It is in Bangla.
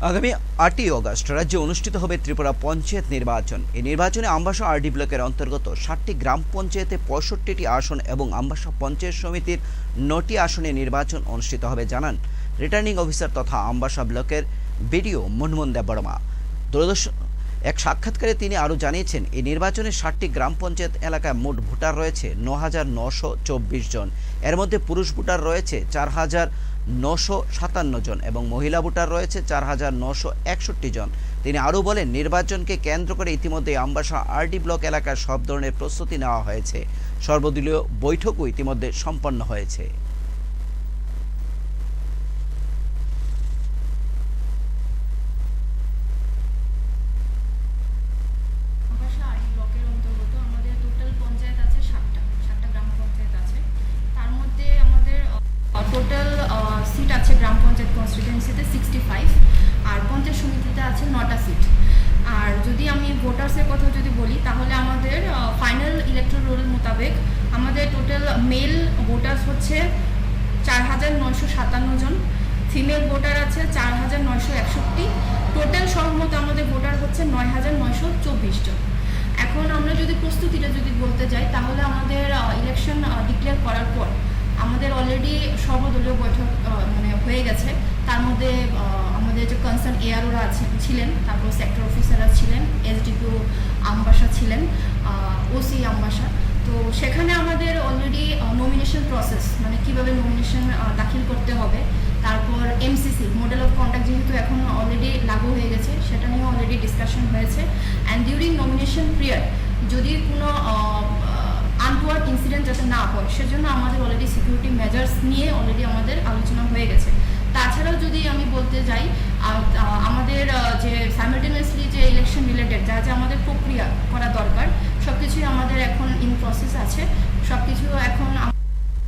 আগামী আটই অগস্ট রাজ্যে অনুষ্ঠিত হবে ত্রিপুরা পঞ্চায়েত নির্বাচন। এই নির্বাচনে আমবাসা আরডি ব্লকের অন্তর্গত ষাটটি গ্রাম পঞ্চায়েতে পঁয়ষট্টিটি আসন এবং আম্বাসা পঞ্চায়েত সমিতির নটি আসনে নির্বাচন অনুষ্ঠিত হবে, জানান রিটার্নিং অফিসার তথা আম্বাসা ব্লকের বিডিও মনমোহন দেব বর্মা দূরদর্শন এক সাক্ষাৎকারে তিনি আরও জানিয়েছেন, এই নির্বাচনে ষাটটি গ্রাম পঞ্চায়েত এলাকায় মোট ভোটার রয়েছে ন হাজার নশো চব্বিশ জন। এর মধ্যে পুরুষ ভোটার রয়েছে চার হাজার নশো সাতান্ন জন এবং মহিলা ভোটার রয়েছে চার হাজার নশো একষট্টি জন। তিনি আরও বলেন, নির্বাচনকে কেন্দ্র করে ইতিমধ্যে আমবাসা, আরডি ব্লক এলাকায় সব ধরনের প্রস্তুতি নেওয়া হয়েছে। সর্বদলীয় বৈঠকও ইতিমধ্যে সম্পন্ন হয়েছে আমবাসা আড়ি ব্লকের অন্তর্গত আমাদের টোটাল পঞ্চায়েত আছে সাতটা সাতটা গ্রাম পঞ্চায়েত আছে তার মধ্যে আমাদের টোটাল সিট আছে গ্রাম পঞ্চায়েত কনস্টিটুয়েন্সিতে সিক্সটি ফাইভ আর পঞ্চায়েত সমিতিতে আছে নটা সিট। আর যদি আমি ভোটার্সের কথা যদি বলি, তাহলে আমাদের ফাইনাল ইলেকট্রাল রোল মোতাবেক আমাদের টোটাল মেল ভোটার্স হচ্ছে চার হাজার নয়শো সাতান্ন জন। ফিমেল ভোটার আছে চার হাজার নয়শো একষট্টি। টোটাল সহমত আমাদের ভোটার হচ্ছে নয় হাজার নয়শো চব্বিশ জন এখন আমরা যদি প্রস্তুতিটা যদি বলতে যাই তাহলে আমাদের ইলেকশন ডিক্লেয়ার করার পর আমাদের অলরেডি সর্বদলীয় বৈঠক আহ, মানে হয়ে গেছে। তার মধ্যে আমাদের যে কনসার্ন এআরওরা আছে, ছিলেন, তারপর সেক্টর অফিসাররা ছিলেন এসডিপিও আমবাসা ছিলেন ওসি আমবাসা তো সেখানে আমাদের অলরেডি নমিনেশন প্রসেস মানে কীভাবে নমিনেশন দাখিল করতে হবে। তারপর এমসিসি মডেল অফ কন্ট্যাক্ট যেহেতু এখন অলরেডি লাগু হয়ে গেছে, সেটা নিয়ে অলরেডি ডিসকাশন হয়েছে। অ্যান্ড ডিউরিং নমিনেশন পিরিয়ড যদি কোনো আনটোয়ার্ড ইনসিডেন্ট যাতে না হয়, সেজন্য আমাদের অলরেডি সিকিউরিটি মেজার্স নিয়ে অলরেডি আমাদের আলোচনা হয়ে গেছে। যদি আমি বলতে যাই আমাদের যে স্যামিলটেনিয়াসলি যে ইলেকশন রিলেটেড যা যা আমাদের প্রক্রিয়া করা দরকার সব কিছুই আমাদের এখন ইন প্রসেস আছে। সব কিছু এখন